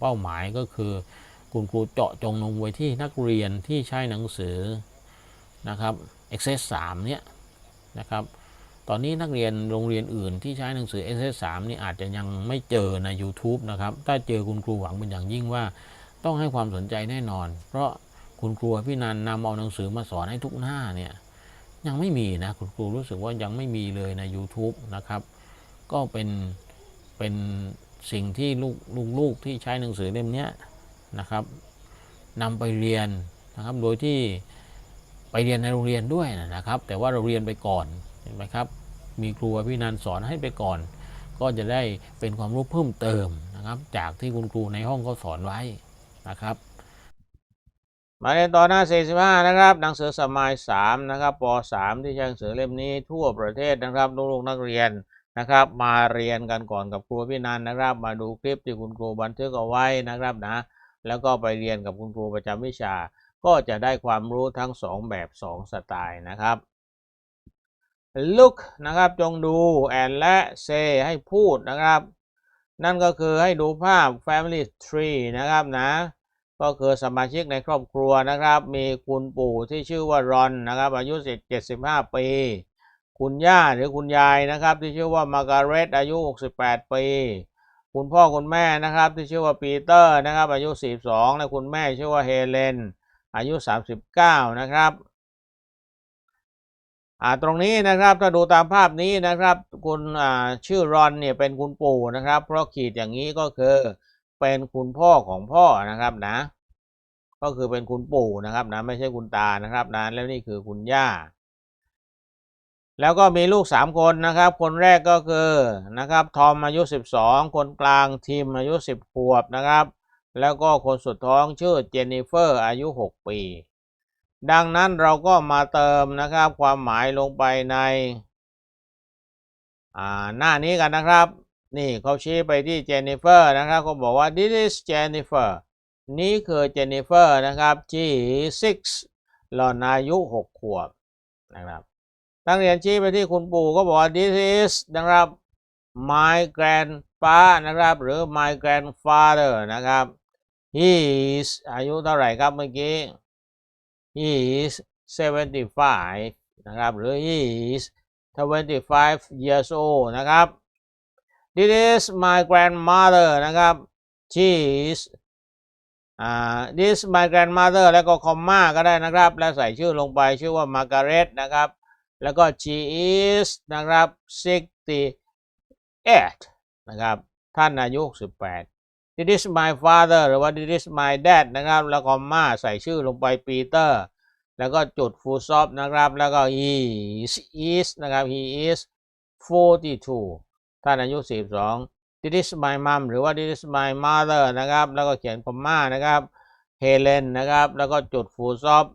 เป้าหมายก็คือ คุณครูเจาะจงลงไว้ที่นักเรียนที่ใช้หนังสือนะครับ Access 3เนี่ยนะครับตอนนี้นักเรียนโรงเรียนอื่นที่ใช้หนังสือ Access 3นี่อาจจะยังไม่เจอใน YouTube นะครับ ถ้าเจอคุณครูหวังเป็นอย่างยิ่งว่า ต้องให้ความสนใจแน่นอน เพราะคุณครูพี่นันนำเอาหนังสือมาสอนให้ทุกหน้าเนี่ยยังไม่มีนะคุณครูรู้สึกว่ายังไม่มีเลยใน YouTube นะครับ ก็เป็นเป็น สิ่งที่ลูกลูกที่ใช้หนังสือเล่มนี้นะครับนำไปเรียนนะครับ โดยที่ไปเรียนในโรงเรียนด้วยนะครับ แต่ว่าเราเรียนไปก่อนเห็นไหมครับ มีครูพี่นันสอนให้ไปก่อน ก็จะได้เป็นความรู้เพิ่มเติมนะครับ จากที่คุณครูในห้องเขาสอนไว้นะครับมาเรียนต่อหน้า 45 นะครับ หนังสือสมัย 3 นะครับป .3 ที่ใช้หนังสือเล่มนี้ทั่วประเทศนะครับ ลูกๆนักเรียน นะครับ มาเรียนกันก่อนกับครูพี่นันนะครับ มาดูคลิปที่คุณครูบันทึกเอาไว้นะครับนะ แล้วก็ไปเรียนกับคุณครูประจำวิชา ก็จะได้ความรู้ทั้ง 2 แบบ 2 สไตล์นะครับ look นะครับจงดู and และ say ให้พูดนะครับ นั่นก็คือให้ดูภาพ family tree นะครับนะก็คือสมาชิกในครอบครัวนะครับ มีคุณปู่ที่ชื่อว่ารอนนะครับ อายุ75 ปี คุณย่าหรือคุณยายนะครับ ที่ชื่อว่ามาร์การเร็ตอายุ 68 ปี คุณพ่อคุณแม่นะครับ ที่ชื่อว่าปีเตอร์นะครับ อายุ 42 และคุณแม่ชื่อว่าเฮเลน อายุ 39 นะครับอ่าตรงนี้นะครับถ้าดูตามภาพนี้นะครับคุณอ่าชื่อรอนเนี่ยเป็นคุณปู่นะครับ เพราะขีดอย่างนี้ก็คือเป็นคุณพ่อของพ่อนะครับนะ ก็คือเป็นคุณปู่นะครับนะไม่ใช่คุณตานะครับนะแล้วนี่คือคุณย่า แล้วก็มีลูกสามคนนะครับ คนแรกก็คือนะครับทอมอายุ 12 คนกลางทีมอายุ 10 ขวบนะครับ แล้วก็คนสุดท้องชื่อเจนนิเฟอร์อายุ 6 ปี ดังนั้นเราก็มาเติมนะครับความหมายลงไปในหน้านี้กันนะครับ นี่เขาชี้ไปที่เจนนิเฟอร์นะครับเขาบอกว่า this is Jennifer นี่คือเจนนิเฟอร์นะครับ she is six หล่อนอายุ 6 ขวบนะครับ นักเรียนชี้ไปที่คุณปู่ก็บอกว่า this is นะครับ my grandpa นะครับ หรือ my grandfather นะครับ he is อายุเท่าไหร่ครับเมื่อกี้ he is 75 นะครับ หรือ he is 25 years old นะครับ this is my grandmother นะครับ she is อ่า this my grandmother แล้วก็คอมมาก็ได้นะครับ แล้วใส่ชื่อลงไปชื่อว่า Margaret นะครับ แล้วก็ she is นะครับ68นะครับ ท่านอายุ 68 this is my father หรือว่า this is my dad นะครับ แล้วคอมมาใส่ชื่อลงไปปีเตอร์ แล้วก็จุด full stop นะครับ แล้วก็ he is นะครับ he is 42 ท่านอายุ 42 this is my mom หรือว่า this is my mother นะครับ แล้วก็เขียนคอมมานะครับ Helen นะครับ แล้วก็จุด full stop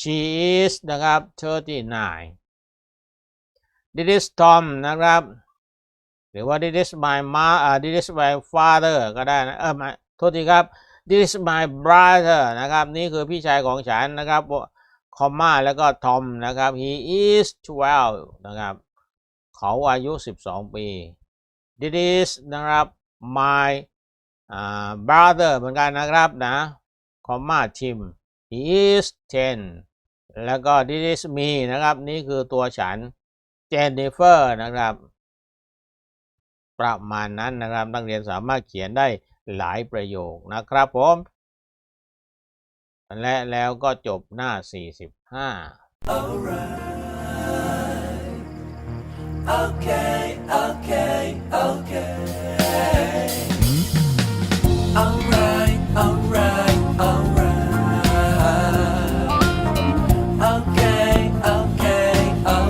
she is นะครับ39 this is Tom นะครับ หรือว่า this is my ma อ่า this is my father ก็ได้นะ เออมาโทษทีครับ this is my brother นะครับ นี่คือพี่ชายของฉันนะครับ คอมมาแล้วก็ทอมนะครับ he is 12 นะครับ เขาอายุ 12 ปี this is นะครับ my อ่า brother เหมือนกันนะครับนะ คอมมาทิม he is 10แล้วก็ this is me นะครับ นี่คือตัวฉัน Jennifer นะครับ ประมาณนั้นนะครับ นักเรียนสามารถเขียนได้หลายประโยคนะครับผม และแล้วก็จบหน้า 45 Okay,